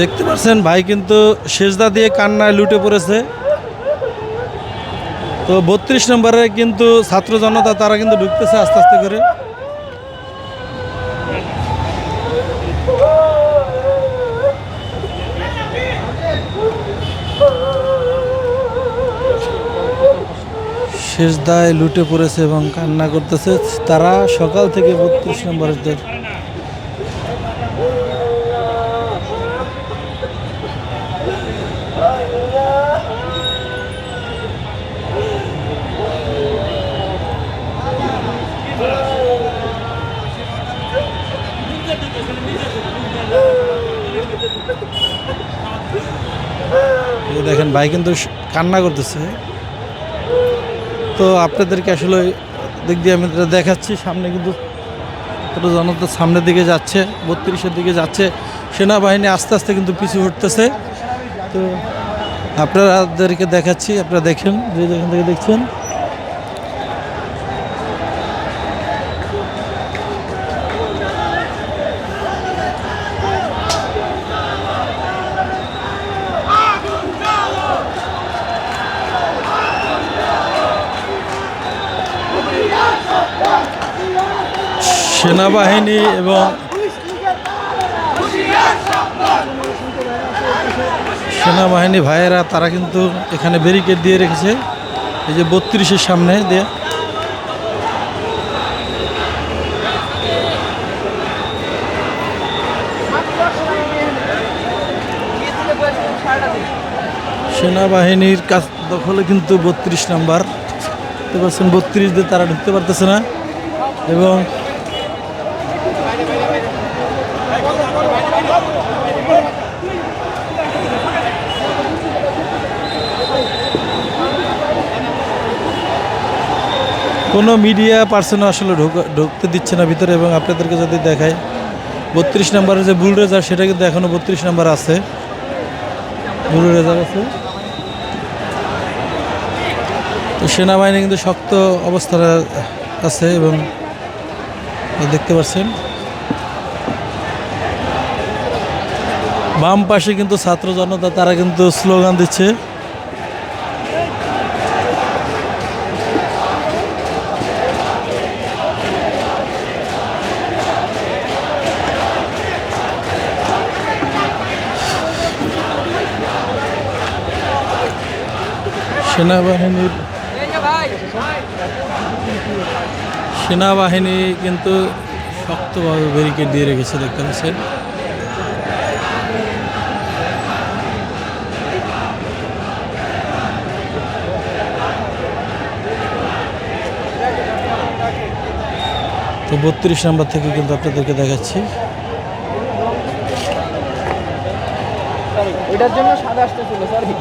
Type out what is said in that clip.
দেখতে পাচ্ছেন ভাই কিন্তু সেজদা দিয়ে কান্নায় লুটে পড়েছে। তো বত্রিশ নম্বরে কিন্তু ছাত্র জনতা, তারা কিন্তু ঢুকতেছে আস্তে আস্তে করে। শেষদায় লুটে পড়েছে এবং কান্না করতেছে। তারা সকাল থেকে বত্রিশ নম্বরের দেখেন, ভাই কিন্তু কান্না করতেছে। তো আপনাদেরকে আসলে দিক দিয়ে আমি দেখাচ্ছি, সামনে কিন্তু জনতা সামনের দিকে যাচ্ছে, বত্রিশের দিকে যাচ্ছে। সেনাবাহিনী আস্তে আস্তে কিন্তু পিছু হটতেছে। তো আপনাদেরকে দেখাচ্ছি আপনারা দেখেন যে যেখান থেকে দেখছেন। সেনাবাহিনী এবং সেনাবাহিনী ভাইয়েরা, তারা কিন্তু এখানে ব্যারিকেড দিয়ে রেখেছে। এই যে বত্রিশের সামনে দিয়ে। সেনাবাহিনীর কাছ দখলে কিন্তু বত্রিশ নাম্বার। পাচ্ছেন, বত্রিশ দিয়ে তারা ঢুকতে পারতেছে না। এবং কোনো মিডিয়া পার্সনও আসলে ঢোকা- ঢুকতে দিচ্ছে না ভিতরে এবং আপনাদেরকে যদি দেখায় বত্রিশ নাম্বারের যে বুলরেজার সেটা কিন্তু এখনও বত্রিশ নাম্বার আছে। বুলরেজার আছে। তো সেনাবাহিনী কিন্তু শক্ত অবস্থায় আছে এবং দেখতে পাচ্ছেন। বাম পাশে কিন্তু ছাত্র জনতা, তারা কিন্তু স্লোগান দিচ্ছে। সেনাবাহিনীর সেনাবাহিনী কিন্তু শক্তভাবে ব্যারিকেড দিয়ে রেখেছে, দেখতে পাচ্ছেন। তো বত্রিশ নাম্বার থেকে কিন্তু আপনাদেরকে দেখাচ্ছি। ওইটার জন্য সাদা আসতেছিল সরি